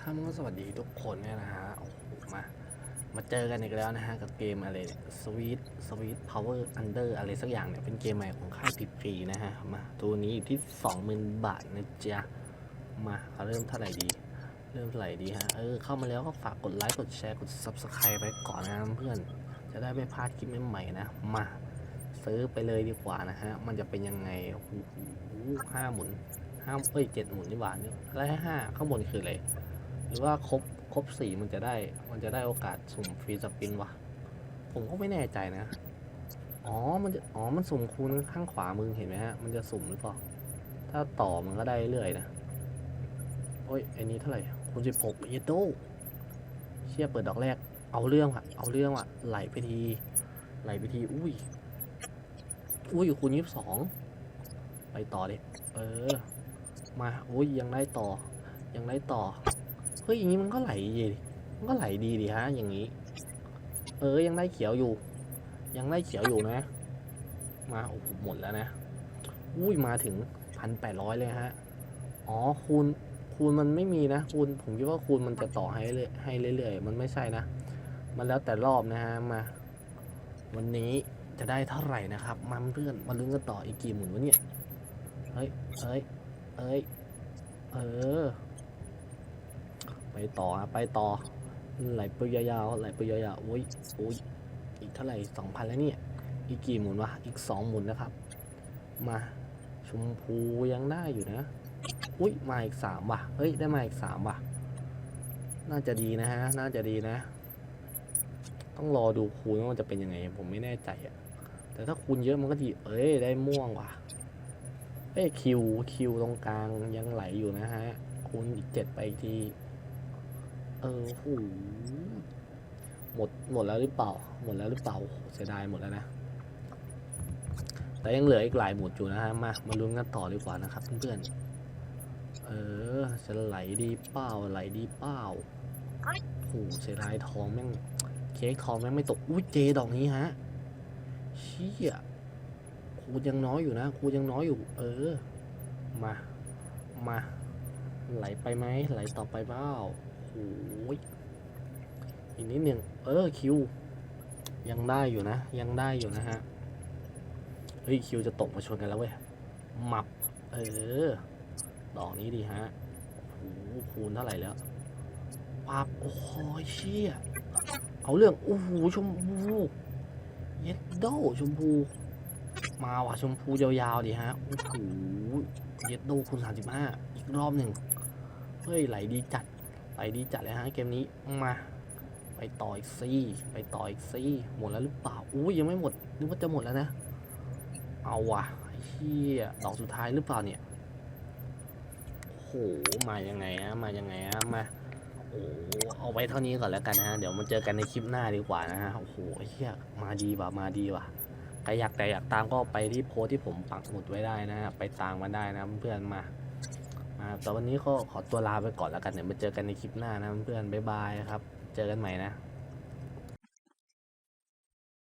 ครับก็สวัสดีทุกคนเนี่ยนะฮะ โอ้โห มา มาเจอกันอีกแล้วนะฮะ กับเกมอะไรสวีทสวีทพาวเวอร์อันเดอร์อะไรสักอย่างเนี่ย เป็นเกมใหม่ของค่ายพีพีนะฮะ มา ตัวนี้อยู่ที่ 20,000 บาทนะจ๊ะ มาเอาเริ่มเท่าไหร่ดี เริ่มเท่าไหร่ดีฮะ เออ เข้ามาแล้วก็ฝากกดไลค์ กดแชร์ กด Subscribe ไว้ก่อนนะเพื่อน จะได้ไม่พลาดคลิปใหม่ๆนะ มา ซื้อไปเลยดีกว่านะฮะ มันจะเป็นยังไง โอ้โหห้าหมุนห้าเอ้ยเจ็ดหมุนนี่หว่านี่อะไรให้าข้างบนคืออะไร รือว่าครบครบสี่มันจะได้ มันจะได้โอกาสสุ่มฟรีสปินวะผมก็ไม่แน่ใจนะ อ๋อ มันจะ อ๋อ มันสุ่มคูณข้างขวามือเห็นไหมฮะ มันจะสุ่มหรือเปล่า ถ้าต่อมันก็ได้เรื่อยนะ โอ้ยอ้นี้เท่าไหร่คูณสิบหกเยโดเชี่ยเปิดดอกแรก เอาเรื่องว่ะเอาเรื่องว่ะไหลไปที ไหลไปที อุ้ย อุ้ยคูณยี่สิบสอง ไปต่อเดิเออ มาโอ้ย ยังได้ต่อ ยังได้ต่อ เฮ้ยอย่างนี้มันก็ไหลดีมันก็ไหลดีดิฮะ อย่างนี้ เออยังได้เขียวอยู่ ยังได้เขียวอยู่นะ มาโอ้โหหมดแล้วนะอุ้ยมาถึงพันแปดร้อยเลยฮะ อ๋อคูณคูณมันไม่มีนะคูณผมคิดว่าคูณมันจะต่อให้เรื่อยให้เรื่อยๆ มันไม่ใช่นะ มันแล้วแต่รอบนะฮะมา วันนี้จะได้เท่าไหร่นะครับมาเพื่อนมาลุ้นกันต่ออีกกี่หมุนวะเนี่ยเฮ้ยเอ้ยเอ้ยเออ ไปต่อฮะไปต่อไหลไปยาวๆไหลไปยาวๆโอ้ยโอ้ยอีกเท่าไหร่สองพันแล้วเนี่ยอีกกี่หมุนวะอีกสองหมุนนะครับ มาชมพูยังได้อยู่นะอุ้ยมาอีกสามว่ะเฮ้ยได้มาอีกสามว่ะ น่าจะดีนะฮะน่าจะดีนะ ต้องรอดูคูณว่าจะเป็นยังไง ผมไม่แน่ใจอะแต่ถ้าคูณเยอะมันก็ดี เอ้ยได้ม่วงว่ะเอ้คิวคิวตรงกลางยังไหลอยู่นะฮะคูณอีกเจ็ดไปอีกที เออโหหมดหมดแล้วหรือเปล่า หมดแล้วหรือเปล่าเสียดายหมดแล้วนะ แต่ยังเหลืออีกหลายหมุดอยู่นะฮะ มา มาลุ้นกันต่อดีกว่านะครับเพื่อนๆ เออ จะไหลดีเปล่าไหลดีเปล่าโอ้โหเสียดายทองแม่ง เค้กทองแม่งไม่ตก อุ้ยเจดอกนี้ฮะ เชี่ยคูยังน้อยอยู่นะคูยังน้อยอยู่ เออ มา มา ไปไหมไหลต่อไปเปล่าโอ้ยอีกนิดหนึ่งเออคิว ยังได้อยู่นะ ยังได้อยู่นะฮะ เฮ้ยคิวจะตกมาชนกันแล้วเว้ยหมับ เออ ดอกนี้ดีฮะโอ้โหคูณเท่าไหร่แล้วปับโอ้โหเชี่ย เอาเรื่อง โอ้โหชมพูเย็ดโดชมพู มาว่ะชมพูยาวๆดิฮะ โอ้โหเย็ดโดคูณ35อีกรอบหนึ่ง เฮ้ยไหลดีจัดไหลดีจัดเลยฮะเกมนี้มาไปต่ออีกซี่ไปต่ออีกซี่หมดแล้วหรือเปล่าอุ้ยยังไม่หมดนึกว่าจะหมดแล้วนะ เอาว่ะเฮียดอกสุดท้ายหรือเปล่าเนี่ยโอ้โหมายังไงอะมายังไงอะมาโอ้เอาไว้เท่านี้ก่อนแล้วกันนะฮะเดี๋ยวมาเจอกันในคลิปหน้าดีกว่านะฮะโอ้โหเฮียมาดีว่ะมาดีว่ะใครอยากแต่อยากตามก็ไปที่โพสที่ผมปักหมุดไว้ได้นะฮะไปตามมาได้นะเพื่อนมา มาแต่วันนี้ก็ขอตัวลาไปก่อนแล้วกันเดี๋ยวมาเจอกันในคลิปหน้านะเพื่อนๆบ๊ายบายครับ เจอกันใหม่นะ